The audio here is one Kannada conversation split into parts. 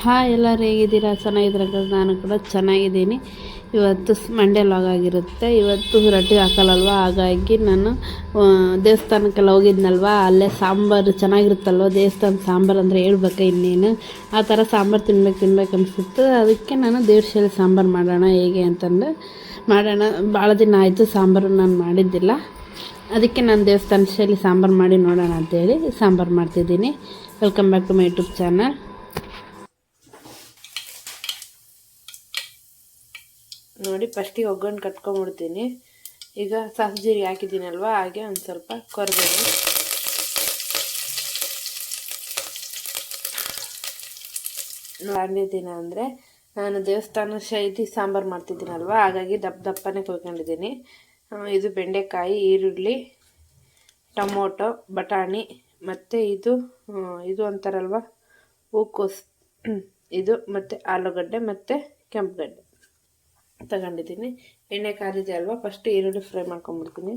ಹಾಯ್ ಎಲ್ಲರೂ ಹೇಗಿದ್ದೀರಾ? ಚೆನ್ನಾಗಿದ್ದೀರ? ನಾನು ಕೂಡ ಚೆನ್ನಾಗಿದ್ದೀನಿ. ಇವತ್ತು ಮಂಡೇ ಆಗಿರುತ್ತೆ. ಇವತ್ತು ರೊಟ್ಟಿ ಹಾಕಲ್ಲಲ್ವ? ಹಾಗಾಗಿ ನಾನು ದೇವಸ್ಥಾನಕ್ಕೆಲ್ಲ ಹೋಗಿದ್ನಲ್ವ? ಅಲ್ಲೇ ಸಾಂಬಾರು ಚೆನ್ನಾಗಿರುತ್ತಲ್ವ? ದೇವಸ್ಥಾನ ಸಾಂಬಾರು ಅಂದರೆ ಹೇಳ್ಬೇಕಾ ಇನ್ನೇನು? ಆ ಥರ ಸಾಂಬಾರು ತಿನ್ಬೇಕು ತಿನ್ಬೇಕು ಅನಿಸುತ್ತೆ. ಅದಕ್ಕೆ ನಾನು ದೇವ್ರ ಶೈಲಿ ಸಾಂಬಾರು ಮಾಡೋಣ, ಹೇಗೆ ಅಂತಂದು ಮಾಡೋಣ. ಭಾಳ ದಿನ ಆಯಿತು ಸಾಂಬಾರು ನಾನು ಮಾಡಿದ್ದಿಲ್ಲ. ಅದಕ್ಕೆ ನಾನು ದೇವಸ್ಥಾನ ಶೈಲಿ ಸಾಂಬಾರು ಮಾಡಿ ನೋಡೋಣ ಅಂತೇಳಿ ಸಾಂಬಾರು ಮಾಡ್ತಿದ್ದೀನಿ. Welcome back to my YouTube channel ನೋಡಿ ಫಸ್ಟಿಗೆ ಒಗ್ಗರಣೆ ಕಟ್ಕೊಂಬಿಡ್ತೀನಿ. ಈಗ ಸಾಸು ಜೀರಿಗೆ ಹಾಕಿದ್ದೀನಲ್ವ? ಹಾಗೆ ಒಂದು ಸ್ವಲ್ಪ ಕೊರಬೇವು. ದಿನ ಅಂದರೆ ನಾನು ದೇವಸ್ಥಾನ ಶೈಲಿ ಸಾಂಬಾರು ಮಾಡ್ತಿದ್ದೀನಲ್ವ? ಹಾಗಾಗಿ ದಪ್ಪ ದಪ್ಪನೇ ಕೊಯ್ಕೊಂಡಿದ್ದೀನಿ. ಇದು ಬೆಂಡೆಕಾಯಿ, ಈರುಳ್ಳಿ, ಟೊಮೊಟೊ, ಬಟಾಣಿ, ಮತ್ತು ಇದು ಇದು ಅಂತಾರಲ್ವ? ಹೂಕೋಸು ಇದು, ಮತ್ತು ಆಲೂಗಡ್ಡೆ, ಮತ್ತು ಕೆಂಪುಗಡ್ಡೆ. ತಗೊಂಡಿದ್ದೀನಿ. ಎಣ್ಣೆ ಕಾದಿದೆ ಅಲ್ವಾ? ಫಸ್ಟ್ ಈರುಳ್ಳಿ ಫ್ರೈ ಮಾಡ್ಕೊಂಡ್ಬಿಡ್ತೀನಿ.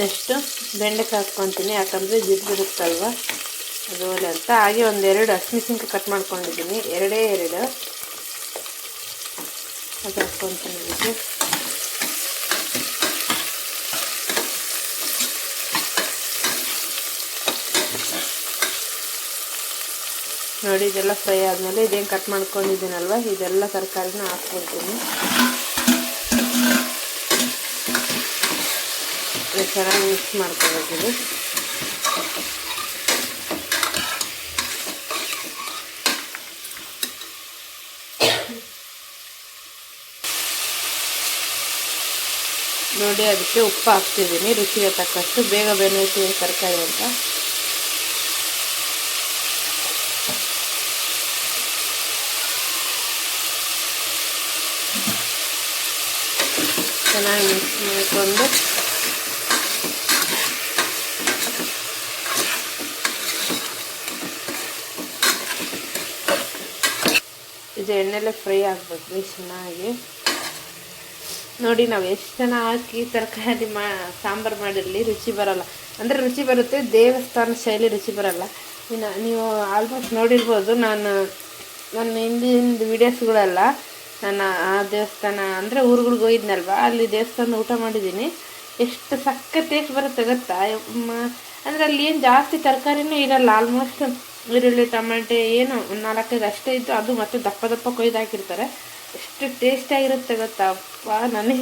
ನೆಕ್ಸ್ಟು ಬೆಂಡೆಕಾಯಿ ಹಾಕ್ಕೊತೀನಿ. ಯಾಕಂದರೆ ಜಿಡ್ಬಿಡುತ್ತಲ್ವ ಅದು ಒಳ್ಳೆ ಅಂತ. ಹಾಗೆ ಒಂದೆರಡು ಹಸಿಮೆಣಸಿನ್ಕಾಯಿ ಕಟ್ ಮಾಡ್ಕೊಂಡಿದ್ದೀನಿ. ಎರಡೇ ಎರಡು. ಅದು ಹಾಕ್ಕೊತೀನಿ. ನೋಡಿ, ಇದೆಲ್ಲ ಫ್ರೈ ಆದಮೇಲೆ ಇದೇನು ಕಟ್ ಮಾಡ್ಕೊಂಡಿದ್ದೀನಲ್ವ? ಇದೆಲ್ಲ ತರಕಾರಿನ ಹಾಕ್ಬಿಡ್ತೀನಿ. ಚೆನ್ನಾಗಿ ಮಿಕ್ಸ್ ಮಾಡ್ಕೊಬೇಕಿದೆ. ನೋಡಿ, ಅದಕ್ಕೆ ಉಪ್ಪು ಹಾಕ್ತಿದ್ದೀನಿ, ರುಚಿಗೆ ತಕ್ಕಷ್ಟು. ಬೇಗ ಬೆಳೆಯುತ್ತೆ ತರಕಾರಿ ಅಂತ. ಚೆನ್ನಾಗಿ ಮಿಕ್ಸ್ ಮಾಡಿಕೊಂಡು ಇದು ಎಣ್ಣೆಲೆ ಫ್ರೈ ಆಗಬೇಕು ಚೆನ್ನಾಗಿ. ನೋಡಿ ನಾವು ಎಷ್ಟು ಜನ ಹಾಕಿ ತರಕಾರಿ ಮಾ, ಸಾಂಬಾರು ಮಾಡಿರಲಿ ರುಚಿ ಬರಲ್ಲ. ಅಂದರೆ ರುಚಿ ಬರುತ್ತೆ, ದೇವಸ್ಥಾನ ಶೈಲಿ ರುಚಿ ಬರಲ್ಲ. ಇನ್ನು ನೀವು ಆಲ್ಮೋಸ್ಟ್ ನೋಡಿರ್ಬೋದು, ನಾನು, ನನ್ನ ಹಿಂದಿನ ವಿಡಿಯೋಸ್ಗಳೆಲ್ಲ ನಾನು ಆ ದೇವಸ್ಥಾನ ಅಂದರೆ ಊರುಗಳಿಗೆ ಹೋಗಿದ್ನಲ್ವ? ಅಲ್ಲಿ ದೇವಸ್ಥಾನ ಊಟ ಮಾಡಿದ್ದೀನಿ. ಎಷ್ಟು ಸಕ್ಕ ಟೇಸ್ಟ್ ಬರುತ್ತೆ ಗೊತ್ತಾ? ಅಂದರೆ ಅಲ್ಲಿ ಏನು ಜಾಸ್ತಿ ತರಕಾರಿನೂ ಇರಲ್ಲ. ಆಲ್ಮೋಸ್ಟ್ ಈರುಳ್ಳಿ, ಟೊಮೆಟೆ, ಏನು ನಾಲ್ಕೈದು ಅಷ್ಟೇ ಇತ್ತು ಅದು ಮತ್ತೆ ದಪ್ಪ ದಪ್ಪ ಕೊಯ್ದು ಹಾಕಿರ್ತಾರೆ. ಎಷ್ಟು ಟೇಸ್ಟಾಗಿರುತ್ತೆ ಗೊತ್ತಾ? ಅಪ್ಪ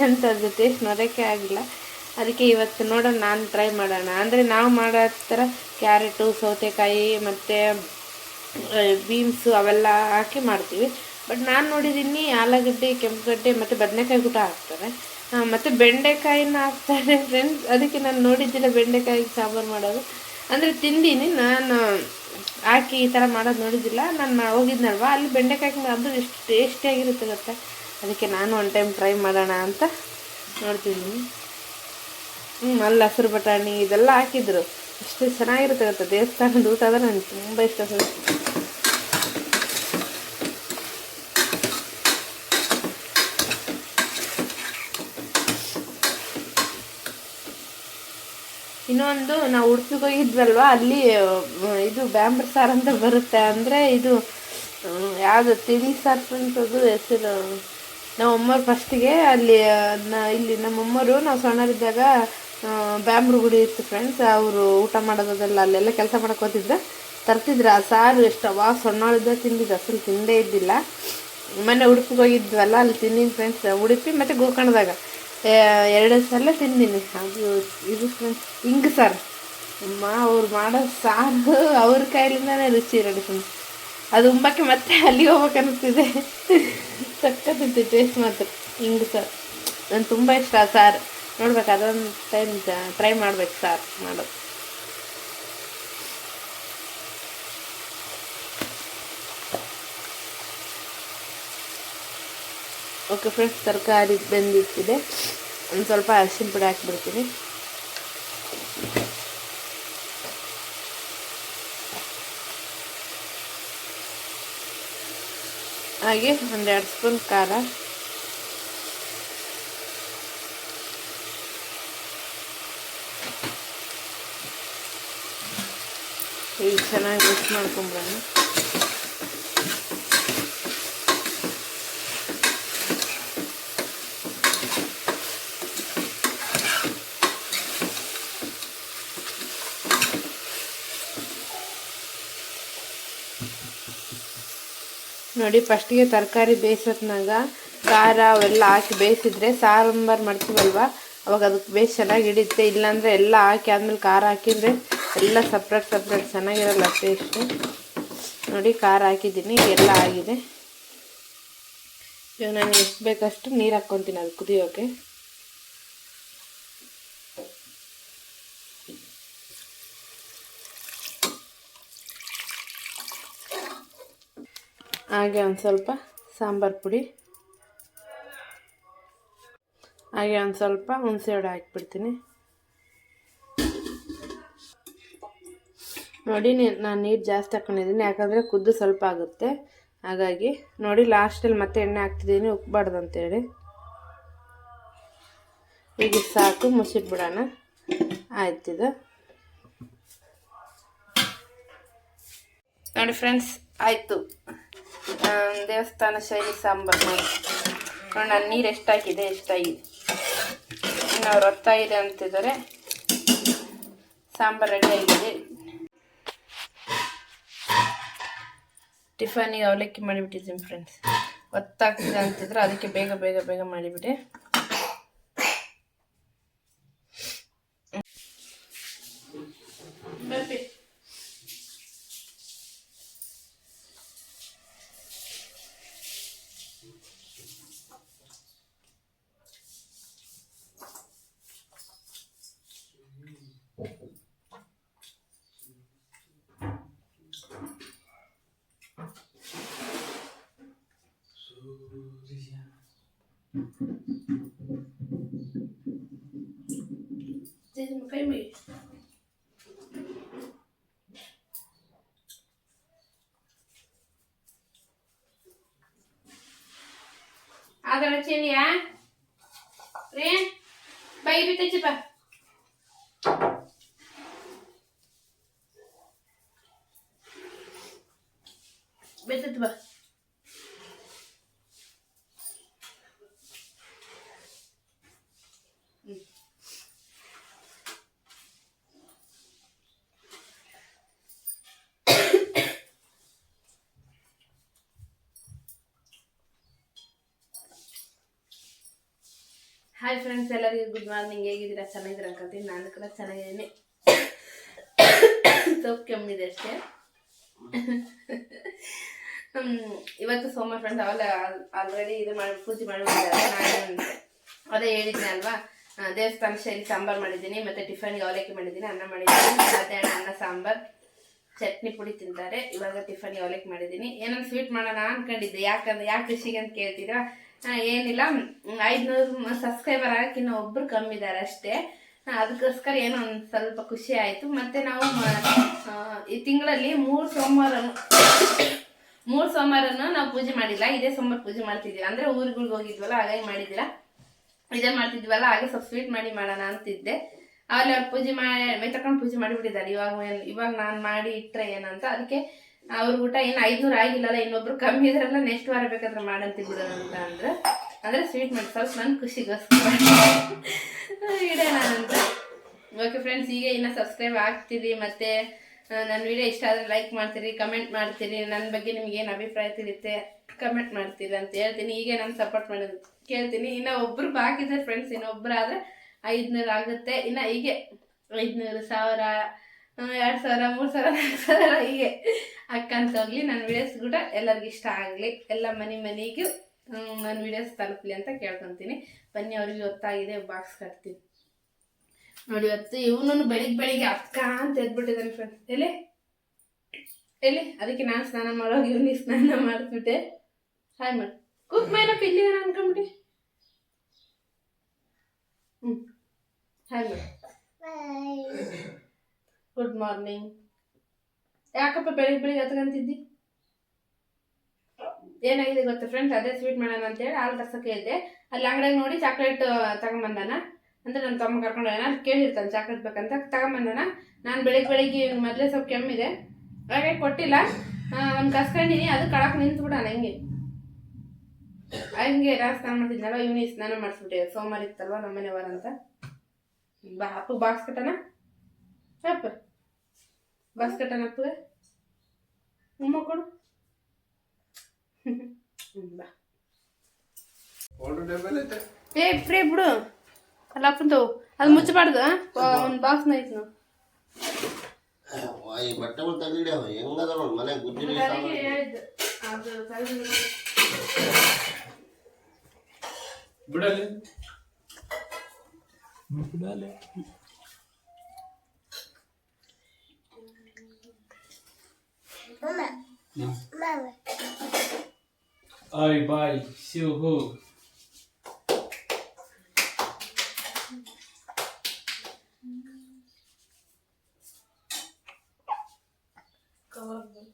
ಅಂತ ಅದು ಟೇಸ್ಟ್ ನೋಡೋಕ್ಕೆ ಆಗಿಲ್ಲ. ಅದಕ್ಕೆ ಇವತ್ತು ನೋಡೋಣ, ನಾನು ಟ್ರೈ ಮಾಡೋಣ. ಅಂದರೆ ನಾವು ಮಾಡೋ ಥರ ಕ್ಯಾರೆಟು ಸೌತೆಕಾಯಿ ಮತ್ತು ಬೀನ್ಸು ಅವೆಲ್ಲ ಹಾಕಿ ಮಾಡ್ತೀವಿ. ಬಟ್ ನಾನು ನೋಡಿದ್ದೀನಿ ಆಲೂಗಡ್ಡೆ, ಕೆಂಪುಗಡ್ಡೆ ಮತ್ತು ಬದನೆಕಾಯಿ ಕೂಡ ಹಾಕ್ತಾರೆ. ಮತ್ತು ಬೆಂಡೆಕಾಯಿನ ಹಾಕ್ತಾರೆ ಫ್ರೆಂಡ್ಸ್ ಅದಕ್ಕೆ ನಾನು ನೋಡಿದ್ದಿಲ್ಲ ಬೆಂಡೆಕಾಯಿ ಸಾಂಬಾರು ಮಾಡೋದು. ಅಂದರೆ ತಿಂದೀನಿ, ನಾನು ಹಾಕಿ ಈ ಥರ ಮಾಡೋದು ನೋಡಿದ್ದಿಲ್ಲ. ನಾನು ಹೋಗಿದ್ನಲ್ವಾ, ಅಲ್ಲಿ ಬೆಂಡೆಕಾಯಿ ಅದು ಎಷ್ಟು ಟೇಸ್ಟಿಯಾಗಿರುತ್ತೆ ಗೊತ್ತಾ? ಅದಕ್ಕೆ ನಾನು ಒನ್ ಟೈಮ್ ಟ್ರೈ ಮಾಡೋಣ ಅಂತ ನೋಡ್ತಿದ್ದೀನಿ ಹ್ಞೂ ಅಲ್ಲಿ ಹಸಿರು ಬಟಾಣಿ ಇದೆಲ್ಲ ಹಾಕಿದ್ರು. ಎಷ್ಟು ಚೆನ್ನಾಗಿರುತ್ತೆ ಗೊತ್ತಾ? ದೇವಸ್ಥಾನದ ಊಟ ಅಂದರೆ ನನಗೆ ತುಂಬ ಇಷ್ಟ ಇನ್ನೊಂದು ನಾವು ಉಡುಪಿಗೆ ಹೋಗಿದ್ವಲ್ವ ಅಲ್ಲಿ ಇದು ಬ್ಯಾಂಬರ್ ಸಾರು ಅಂತ ಬರುತ್ತೆ. ಅಂದರೆ ಇದು ಯಾವುದು ತಿಳಿ ಸಾರು ಅಂತದ್ದು ಹೆಸರು ನಮ್ಮ ಅಮ್ಮರು ಫಸ್ಟಿಗೆ ಅಲ್ಲಿ ಇಲ್ಲಿ ನಮ್ಮ ಅಮ್ಮರು ನಾವು ಸಣ್ಣರಿದ್ದಾಗ ಬ್ಯಾಂಬ್ರ ಗುಡಿ ಇತ್ತು ಫ್ರೆಂಡ್ಸ್ ಅವರು ಊಟ ಮಾಡೋದೆಲ್ಲ ಅಲ್ಲೆಲ್ಲ ಕೆಲಸ ಮಾಡಕ್ಕೆ ಹೋಗ್ತಿದ್ದೆ ತರ್ತಿದ್ರು, ಆ ಸಾರು ಎಷ್ಟು ಅವಾಗ ಸಣ್ಣವಳಿದ್ದ ತಿಂದಿದ್ದು ಅಸಲು ತಿಂದೇ ಇದ್ದಿಲ್ಲ. ಮೊನ್ನೆ ಉಡುಪಿಗೆ ಹೋಗಿದ್ವಲ್ಲ, ಅಲ್ಲಿ ತಿನ್ನಿನ ಫ್ರೆಂಡ್ಸ್ ಉಡುಪಿ ಮತ್ತು ಗೋಕರ್ಣದಾಗ. ಎರಡು ಸಲ ತಿಂದೀನಿ. ಅದು ಇದು ಹಿಂಗೆ ಸಾರು. ಅಮ್ಮ, ಅವ್ರು ಮಾಡೋ ಸಾರು ಅವ್ರ ಕೈಲಿಂದನೇ ರುಚಿ ಇರೋದು ಫ್ರೆಂಡ್ಸ್ ಅದು ಉಂಬಕ್ಕೆ ಮತ್ತೆ ಅಲ್ಲಿಗೆ ಹೋಗ್ಬೇಕು ಅನ್ನಿಸ್ತಿದೆ ಸಕ್ಕತ್ತಿತ್ತು ಟೇಸ್ಟ್ ಮಾತ್ರ. ಹಿಂಗೆ ಸರ್. ನಂಗೆ ತುಂಬ ಇಷ್ಟ ಆ ಸಾರು. ನೋಡ್ಬೇಕು, ಅದೊಂದು ಟೈಮ್ ಟ್ರೈ ಮಾಡ್ಬೇಕು ಸಾರು ಮಾಡೋದು. ಓಕೆ ಫ್ರೆಂಡ್ಸ್, ತರಕಾರಿ ಬೆಂದಿಟ್ಟಿದೆ. ಒಂದು ಸ್ವಲ್ಪ ಅರಿಶಿನ ಪುಡಿ ಹಾಕಿಬಿಡ್ತೀನಿ. ಹಾಗೆ ಒಂದೆರಡು ಸ್ಪೂನ್ ಖಾರ. ಈಗ ಚೆನ್ನಾಗಿ ಮಿಕ್ಸ್ ಮಾಡ್ಕೊಂಬಿಡೋಣ ನೋಡಿ ಫಸ್ಟಿಗೆ ತರಕಾರಿ ಬೇಯಿಸೋತ್ನಾಗ ಖಾರ ಅವೆಲ್ಲ ಹಾಕಿ ಬೇಯಿಸಿದ್ರೆ ಸಾಂಬಾರು ಮಾಡ್ತೀವಲ್ವ? ಅವಾಗ ಅದಕ್ಕೆ ಬೇಸ್ ಚೆನ್ನಾಗಿ ಹಿಡಿಯುತ್ತೆ. ಇಲ್ಲಾಂದರೆ ಎಲ್ಲ ಹಾಕಿ ಆದಮೇಲೆ ಖಾರ ಹಾಕಿದರೆ ಎಲ್ಲ ಸಪ್ರೇಟ್ ಸಪ್ರೇಟ್ ಚೆನ್ನಾಗಿರಲ್ಲ ಟೇಸ್ಟು ನೋಡಿ, ಖಾರ ಹಾಕಿದ್ದೀನಿ. ಎಲ್ಲ ಆಗಿದೆ. ಇವಾಗ ನಾನು ಎಷ್ಟು ಬೇಕಷ್ಟು ನೀರು ಹಾಕ್ಕೊತೀನಿ ಅದು ಕುದಿಯೋಕೆ. ಹಾಗೆ ಒಂದು ಸ್ವಲ್ಪ ಸಾಂಬಾರು ಪುಡಿ. ಹಾಗೆ ಒಂದು ಸ್ವಲ್ಪ ಹುಣಸೆ ಹೊಡೆ ಹಾಕ್ಬಿಡ್ತೀನಿ. ನೋಡಿ ನಾನು ನೀರು ಜಾಸ್ತಿ ಹಾಕೊಂಡಿದ್ದೀನಿ, ಯಾಕಂದರೆ ಕುದ್ದು ಸ್ವಲ್ಪ ಆಗುತ್ತೆ. ಹಾಗಾಗಿ ನೋಡಿ ಲಾಸ್ಟಲ್ಲಿ ಮತ್ತೆ ಎಣ್ಣೆ ಹಾಕ್ತಿದ್ದೀನಿ ಉಕ್ಬಾರ್ದು ಅಂತೇಳಿ ಈಗ ಸಾಕು ಮುಸಿಟ್ಬಿಡೋಣ ಆಯ್ತಿದು ನೋಡಿ ಫ್ರೆಂಡ್ಸ್ ಆಯಿತು. ದೇವಸ್ಥಾನ ಶೈಲಿ ಸಾಂಬಾರು ನೋಡಿ. ನಾನು ನೀರು ಎಷ್ಟಾಗಿದೆ ಎಷ್ಟಾಗಿದೆ ಇನ್ನು ಅವ್ರು ಹೊತ್ತಾಗಿದೆ ಅಂತಿದ್ದಾರೆ ಸಾಂಬಾರು ರೆಡಿ ಆಗಿದೆ. ಟಿಫನಿಗೆ ಅವಲಕ್ಕಿ ಮಾಡಿಬಿಟ್ಟಿದ್ದೀನಿ ಫ್ರೆಂಡ್ಸ್ ಹೊತ್ತಾಗ್ತಿದೆ ಅಂತಿದ್ರೆ ಅದಕ್ಕೆ ಬೇಗ ಬೇಗ ಬೇಗ ಮಾಡಿಬಿಟ್ಟೆ ಹಾಯ್ ಫ್ರೆಂಡ್ಸ್ ಎಲ್ಲರಿಗೂ ಗುಡ್ ಮಾರ್ನಿಂಗ್ ಹೇಗಿದ್ದೀರಾ? ಚೆನ್ನಾಗಿದ್ದೀರಾ ಅನ್ಕೋತೀನಿ ನಾನು ಕೂಡ ಚೆನ್ನಾಗಿದ್ದೀನಿ. ಸೊಪ್ಪು ಕೆಮ್ಮಿದೆ ಅಷ್ಟೇ. ಇವತ್ತು ಸೋಮವಾರ ಫ್ರೆಂಡ್ಸ್ ಅವೆಲ್ಲ ಆಲ್ರೆಡಿ ಇದು ಮಾಡಿ, ಪೂಜೆ ಮಾಡಿಬಿಟ್ಟಿದ್ದಾರೆ. ನಾನು ಅದೇ ಹೇಳಿದ್ದೀನಿ ಅಲ್ವಾ? ದೇವಸ್ಥಾನ ಶೈಲಿ ಸಾಂಬಾರು ಮಾಡಿದ್ದೀನಿ. ಮತ್ತು ಟಿಫನ್ಗೆ ಅವಲಕ್ಕಿ ಮಾಡಿದ್ದೀನಿ, ಅನ್ನ ಮಾಡಿದ್ದೀನಿ. ಮಧ್ಯಾಹ್ನ ಅನ್ನ, ಸಾಂಬಾರ್, ಚಟ್ನಿ ಪುಡಿ ತಿಂತಾರೆ. ಇವಾಗ ಟಿಫನ್ಗೆ ಅವಲಕ್ಕಿ ಮಾಡಿದ್ದೀನಿ. ಏನೊಂದು ಸ್ವೀಟ್ ಮಾಡೋಣ ಅನ್ಕೊಂಡಿದ್ದೆ. ಯಾಕಂದ್ರೆ, ಯಾಕೆ ಖುಷಿಗೆ ಅಂತ ಕೇಳ್ತೀರಾ? ಏನಿಲ್ಲ. ಐದುನೂರು ಸಬ್ಸ್ಕ್ರೈಬರ್ ಆಗೋಕ್ಕಿನ್ನ ಒಬ್ರು ಕಮ್ಮಿ ಇದ್ದಾರೆ ಅಷ್ಟೇ. ಅದಕ್ಕೋಸ್ಕರ ಏನೋ ಒಂದು ಸ್ವಲ್ಪ ಖುಷಿ ಆಯಿತು. ಮತ್ತೆ ನಾವು ಈ ತಿಂಗಳಲ್ಲಿ ಮೂರು ಸೋಮವಾರ, ಮೂರು ಸೋಮವಾರನು ನಾವು ಪೂಜೆ ಮಾಡಿಲ್ಲ. ಇದೇ ಸೋಮವಾರ ಪೂಜೆ ಮಾಡ್ತಿದ್ದೀವಿ. ಅಂದ್ರೆ ಊರುಗಳಿಗೆ ಹೋಗಿದ್ವಲ್ಲ, ಹಾಗಾಗಿ ಮಾಡಿದಿಲ್ಲ ಇದೇ ಮಾಡ್ತಿದ್ವಲ್ಲ, ಹಾಗೆ ಸ್ವಲ್ಪ ಸ್ವೀಟ್ ಮಾಡಿ ಮಾಡೋಣ ಅಂತಿದ್ದೆ. ಅಲ್ಲಿ ಅವ್ರು ಪೂಜೆ ಮಾಡಿ ಮೈ ಪೂಜೆ ಮಾಡಿಬಿಟ್ಟಿದ್ದಾರೆ. ಇವಾಗ ಇವಾಗ ನಾನು ಮಾಡಿ ಇಟ್ರೆ ಏನಂತ. ಅದಕ್ಕೆ ಅವ್ರ ಊಟ ಏನು ಐದ್ನೂರು ಆಗಿಲ್ಲಲ್ಲ, ಇನ್ನೊಬ್ರು ಕಮ್ಮಿ ಇದ್ರಲ್ಲ ನೆಕ್ಸ್ಟ್ ವಾರ ಬೇಕಾದ್ರೆ ಮಾಡಂತ ಅಂತ ಅಂದ್ರೆ ಅಂದ್ರೆ ಸ್ವೀಟ್ ಮಾಡಿ ಸ್ವಲ್ಪ ನನ್ನ ಖುಷಿಗೋಸ್ಕರ. ಓಕೆ ಫ್ರೆಂಡ್ಸ್ ಈಗ ಇನ್ನ ಸಬ್ಸ್ಕ್ರೈಬ್ ಆಗ್ತೀರಿ, ಮತ್ತೆ ನನ್ನ ವಿಡಿಯೋ ಇಷ್ಟ ಆದರೆ ಲೈಕ್ ಮಾಡ್ತೀರಿ ಕಮೆಂಟ್ ಮಾಡ್ತೀರಿ ನನ್ನ ಬಗ್ಗೆ ನಿಮ್ಗೆ ಏನು ಅಭಿಪ್ರಾಯ ತಿಳಿಯುತ್ತೆ ಕಮೆಂಟ್ ಮಾಡ್ತೀರಿ ಅಂತ ಹೇಳ್ತೀನಿ. ಈಗ ನಾನು ಸಪೋರ್ಟ್ ಮಾಡೋದು ಕೇಳ್ತೀನಿ. ಇನ್ನು ಒಬ್ರು ಬಾಕಿದ್ರೆ ಫ್ರೆಂಡ್ಸ್ ಇನ್ನೊಬ್ರು ಆದ್ರೆ ಐದುನೂರು ಆಗುತ್ತೆ. ಇನ್ನು ಹೀಗೆ ಐದುನೂರು ಸಾವಿರ ಎರಡು ಸಾವಿರ, ಮೂರು ಸಾವಿರ, ನಾಲ್ಕು ಸಾವಿರ ಹೀಗೆ ಅಕ್ಕಂತ ಹೋಗ್ಲಿ ನನ್ನ ವಿಡಿಯೋಸ್ ಕೂಡ ಎಲ್ಲರಿಗೂ ಇಷ್ಟ ಆಗಲಿ. ಎಲ್ಲ ಮನೆ ಮನೆಗೂ ನನ್ನ ವಿಡಿಯೋಸ್ ತಲುಪಲಿ ಅಂತ ಕೇಳ್ಕೊತೀನಿ. ಬನ್ನಿ, ಅವ್ರಿಗೆ ಗೊತ್ತಾಗಿದೆ ಬಾಕ್ಸ್ ಕಟ್ತೀನಿ. ನೋಡಿ, ಇವತ್ತು ಇವನು ಬೆಳಿಗ್ಗೆ ಬೆಳಿಗ್ಗೆ ಅಕ್ಕ ಅಂತ ಎದ್ಬಿಟ್ಟಿದ್ದಾನೆ ಫ್ರೆಂಡ್ಸ್ ಎಲ್ಲಿ? ಎಲ್ಲಿ? ಅದಕ್ಕೆ ನಾನು ಸ್ನಾನ ಮಾಡೋಗಿ ಇವನಿಗೆ ಸ್ನಾನ ಮಾಡಿಸ್ಬಿಟ್ಟೆ ಹಾಯ್ ಮಾಡಿ ಕುಕ್ ಮೈನ ಇಲ್ಲಿ ಅನ್ಕೊಂಬಿಟ್ಟು. ಹ್ಞೂ ಹಾಯ್ ಮಾಡಿ ಗುಡ್ ಮಾರ್ನಿಂಗ್ ಯಾಕಪ್ಪ ಬೆಳಿಗ್ಗೆ ಬೆಳಿಗ್ಗೆ ಹತ್ಕೊಂತಿದ್ದಿ ಏನಾಗಿದೆ ಗೊತ್ತಾ ಫ್ರೆಂಡ್ಸ್ ಅದೇ ಸ್ವೀಟ್ ಮಾಡೋಣ ಅಂತೇಳಿ ಹಾಲು ತರ್ಸಕ್ಕೆ ಇದ್ದೆ. ಅಲ್ಲಿ ಅಂಗಡಿಯಾಗ ನೋಡಿ ಚಾಕ್ಲೇಟ್ ತಗೊಂಬಂದಾನ. ಅಂದ್ರೆ ನನ್ನ ತಮ್ಮ ಕರ್ಕೊಂಡು ನಾನು ಕೇಳಿರ್ತಾನೆ ಚಾಕ್ಲೇಟ್ ಬೇಕಂತ. ತಗೊಂಬಂದಾನ. ನಾನು ಬೆಳಿಗ್ಗೆ ಬೆಳಿಗ್ಗೆ ಮೊದಲೇ ಸ್ವಲ್ಪ ಕೆಮ್ಮಿದೆ. ಹಾಗೆ ಕೊಟ್ಟಿಲ್ಲ. ಒಂದು ಕಸ್ಕೊಂಡಿನಿ. ಅದು ಕಳಕ್ ಬಿಡೋಣ ಹಂಗೆ. ಹಂಗೆ ನಾನು ಸ್ನಾನ ಮಾಡ್ತಿದ್ನಲ್ಲ, ಇವನಿಗೆ ಸ್ನಾನ ಮಾಡಿಸ್ಬಿಟ್ಟೆ. ಸೋಮವಾರ ಇತ್ತಲ್ವ ನಮ್ಮನೆ ವಾರ ಅಂತ. ಬಾ ಅಪ್ಪು ಬಾಕ್ಸ್ ಕಟ್ಟಣ. ಅಪ್ಪ. ಕಟ್ಟನ ಅಪ್ಪಗೆ ಉಮ್ಮ ಕೊಡು. ಏ ಫ್ರೀ ಬಿಡು. ಅಲ್ಲ ಅದು ಮುಚ್ಚಬಾರ್ದು ಒಂದು ಬಾಕ್ಸ್ ಐತಿ ನಾವು ಈ ಬಟ್ಟೆಗಳು ತೆಗಿಡ್ಯಾವ ಹೆಂಗದ ನೋಡಿ ಮನೆ ಗುಜ್ಜಿ ಬಿಡಲಿ. ಬಿಡಲಿ. Мама. Ай, бай, сюгу. Колобок.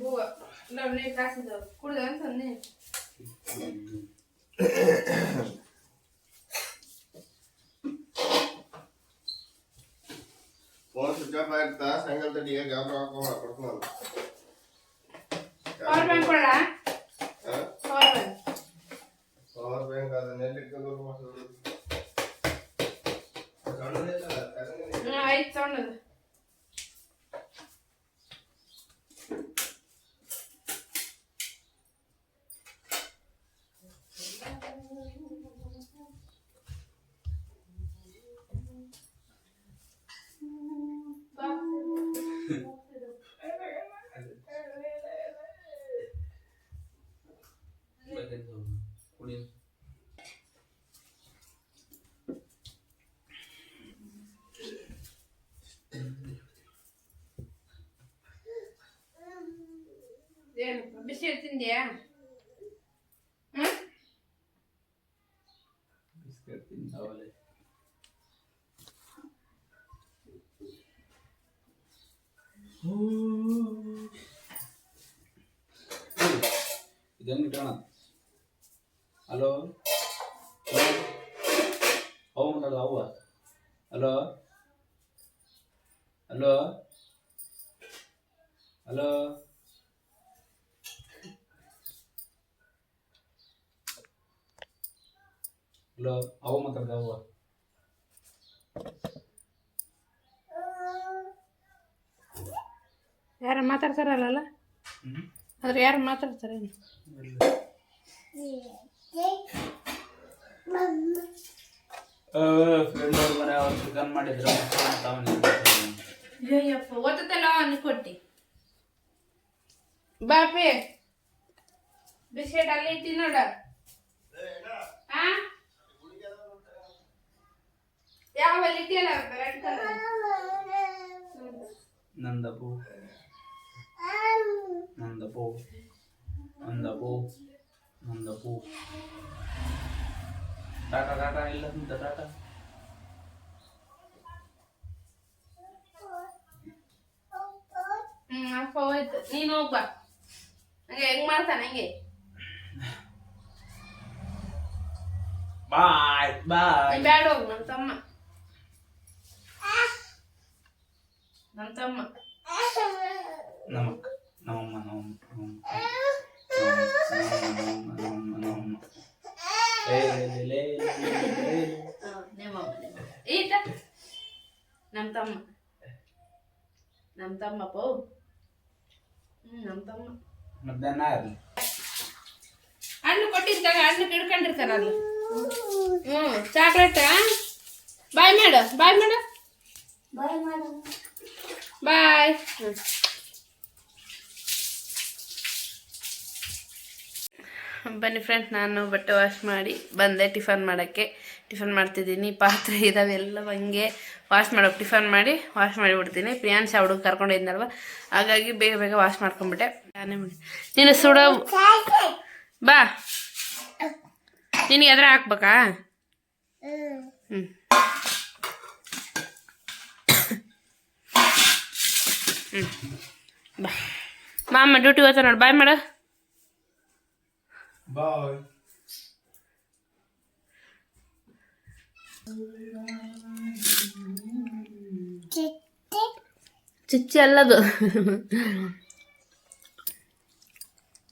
Buat. ಆಫ್ ಆಗಿರ್ತಾ ಸಾಯಂಕಾಲ ತಟ್ಟಿಗೆ ಗಾಬರ ಹಾಕೊಂಡ್ ಕೊಡ್ತಾನಲ್ಲ ಪವರ್ ಬ್ಯಾಂಕ್ ಕೊಡ ಪವರ್ ಬ್ಯಾಂಕ್ ಪವರ್ ಬ್ಯಾಂಕ್ ಅದನ್ನ ಎಲ್ಲಿ ಇಟ್ಕೊಂಡು ಮಾಡ್ಸೋದು ಸಣ್ಣದಿಲ್ಲ, ತಗೊಂಡಿನಿ. ಹ್ಞೂ ಆಯ್ತು ಸಣ್ಣದು ಕುಡಿ ಏನಪ್ಪ ಬಿಸಿ ತಿಂದ್ಯಾ ಹ್ಞೂ ಬಿಸ್ಕೆಟ್ ತಿಂತಾವಲೆ ಇದನ್ನು ಇಟ್ಟೋಣ ಹಲೋ ಅವು ಮಾತಾಡ ಅವ್ವ ಹಲೋ ಹಲೋ ಹಲೋ ಹಲೋ ಅವು ಮಾತಾಡ್ದ ಅವ್ವ ಯಾರು ಮಾತಾಡ್ತಾರಲ್ಲ ಹ್ಮ್ ಆದ್ರೆ ಯಾರು ಮಾತಾಡ್ತಾರೆ ಫ್ರೆಂಡ್ ಅವ್ರ ಮನೆ ಅವ್ರು ಚಿಕನ್ ಮಾಡಿದ್ರು ಬಾಪಿ. ಬಿಸ್ಕೆಟ್ ಅಲ್ಲಿ ಇಟ್ಟಿ ನೋಡ. ಆ? ಯಾವ ಅಲ್ಲಿ ರೆಡ್ ಕಲರ್ ನಂದಪು ನಂದಪು ನಂದಪು ನಂದಪು ಟಾಟಾ ಟಾಟಾ ಇಲ್ಲ ಅಂತ ಟಾಟಾ ಹ್ಮ್ ಅಪ್ಪ ಹೋಯ್ತು ನೀನು ಹೋಗ್ಬಾ ಹಂಗೆ ಹೆಂಗ್ ಮಾಡ್ತಾನೆ ಹಂಗೆ ಬಾಯ್ ಬಾಯ್ ನೀನ್ ಬ್ಯಾಡ ಹೋಗು ನನ್ನ ತಮ್ಮ ನನ್ನ ತಮ್ಮ ನಮಕ್ ನಮ್ಮಮ್ಮ ನಮ್ಮಮ್ಮ ನಮ್ಮಮ್ಮ ನಮ್ಮಮ್ಮ ಈತ ನಮ್ಮ ತಮ್ಮ ನಮ್ಮ ತಮ್ಮಪ್ಪ ಹ್ಮ್ ನಮ್ಮ ತಮ್ಮ ಮಧ್ಯಾಹ್ನ ಹಣ್ಣು ಕೊಟ್ಟಿದ್ದಾಗ ಹಣ್ಣು ಕಿಡ್ಕೊಂಡಿರ್ತಾರ ಅಲ್ಲಿ ಹ್ಞೂ ಚಾಕ್ಲೇಟ್ ಬಾಯ್ ಮಾಡು ಬಾಯ್ ಮಾಡು ಬಾಯ್ ಹ್ಞೂ ಬನ್ನಿ ಫ್ರೆಂಡ್ಸ್ ನಾನು ಬಟ್ಟೆ ವಾಶ್ ಮಾಡಿ ಬಂದೆ ಟಿಫನ್ ಮಾಡೋಕ್ಕೆ. ಟಿಫನ್ ಮಾಡ್ತಿದ್ದೀನಿ, ಪಾತ್ರೆ ಇದಾವೆಲ್ಲ ಹಂಗೆ ವಾಶ್ ಮಾಡೋಕೆ ಟಿಫನ್ ಮಾಡಿ ವಾಶ್ ಮಾಡಿಬಿಡ್ತೀನಿ. ಪ್ರಿಯಾನ್ಸ್ ಹುಡುಗ ಕರ್ಕೊಂಡಿದ್ನಲ್ವ ಹಾಗಾಗಿ ಬೇಗ ಬೇಗ ವಾಶ್ ಮಾಡ್ಕೊಂಬಿಟ್ಟೆ ನಾನೇ ಸುಡ ಬಾ. ನಿನಗೆ ಎದ್ರ ಹಾಕ್ಬೇಕಾ? ಹ್ಞೂ ಹ್ಞೂ ಬಾ. ಮಾಮ ಡ್ಯೂಟಿ ಹೋಗ್ತಾ ನೋಡು. ಬಾಯ್ ಮಾಡು. ಬಾಯ್ ಚಿಚ್ಚಿ ಅಲ್ಲದು.